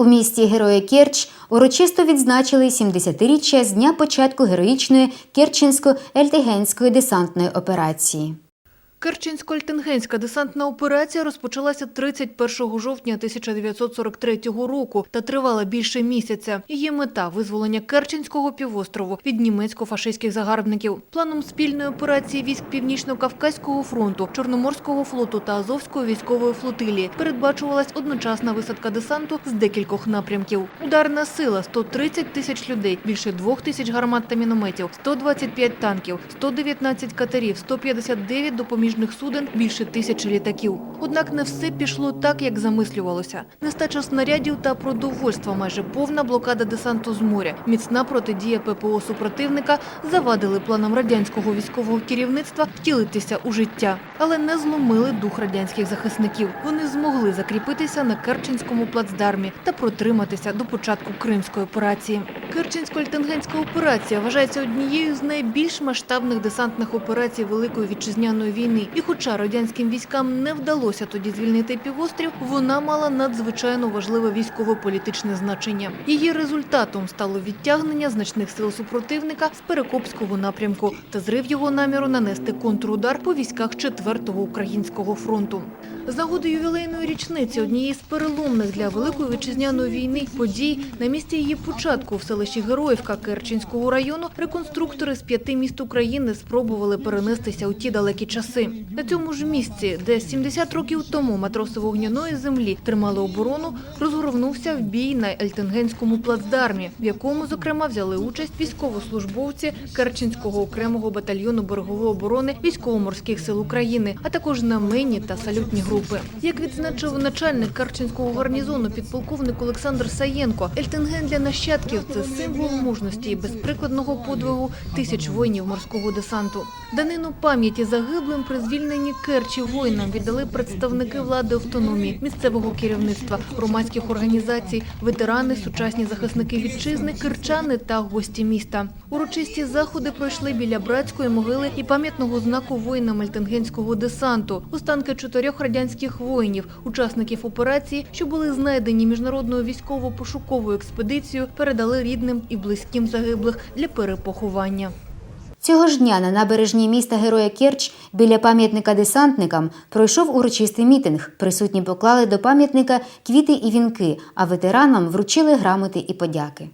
У місті Героя Керч урочисто відзначили 70-річчя з дня початку героїчної Керченсько-Ельтигенської десантної операції. Керченсько-Альтенгенська десантна операція розпочалася 31 жовтня 1943 року та тривала більше місяця. Її мета – визволення Керченського півострову від німецько-фашистських загарбників. Планом спільної операції військ Північно-Кавказького фронту, Чорноморського флоту та Азовської військової флотилії передбачувалась одночасна висадка десанту з декількох напрямків. Ударна сила – 130 тисяч людей, більше 2 тисяч гармат та мінометів, 125 танків, 119 катерів, 159 допоміжних суден, більше тисячі літаків. Однак не все пішло так, як замислювалося. Нестача снарядів та продовольства, майже повна блокада десанту з моря, міцна протидія ППО супротивника завадили планам радянського військового керівництва втілитися у життя, але не зломили дух радянських захисників. Вони змогли закріпитися на Керченському плацдармі та протриматися до початку Кримської операції. Керченсько-Альтенгенська операція вважається однією з найбільш масштабних десантних операцій Великої вітчизняної війни. І хоча радянським військам не вдалося тоді звільнити півострів, вона мала надзвичайно важливе військово-політичне значення. Її результатом стало відтягнення значних сил супротивника з Перекопського напрямку та зрив його наміру нанести контрудар по військах 4-го українського фронту. З нагоди ювілейної річниці однієї з переломних для Великої вітчизняної війни подій на місці її початку в селищі Героївка Керченського району реконструктори з п'яти міст України спробували перенестися у ті далекі часи. На цьому ж місці, де 70 років тому матроси вогняної землі тримали оборону, розгорнувся в бій на Ельтенгенському плацдармі, в якому, зокрема, взяли участь військовослужбовці Керченського окремого батальйону берегової оборони військово-морських сил України, а також знаменні та салютні групи. Як відзначив начальник Керченського гарнізону підполковник Олександр Саєнко, Ельтенген для нащадків це символ мужності і безприкладного подвигу тисяч воїнів морського десанту. Данину пам'яті загиблим при звільненні Керчі воїнам віддали представники влади автономії, місцевого керівництва, громадських організацій, ветерани, сучасні захисники вітчизни, керчани та гості міста. Урочисті заходи пройшли біля братської могили і пам'ятного знаку воїнам Ельтенгенського десанту. Останки чотирьох радянських воїнів, учасників операції, що були знайдені міжнародною військово-пошуковою експедицією, передали рідним і близьким загиблих для перепоховання. Цього ж дня на набережній міста Героя Керч біля пам'ятника десантникам пройшов урочистий мітинг. Присутні поклали до пам'ятника квіти і вінки, а ветеранам вручили грамоти і подяки.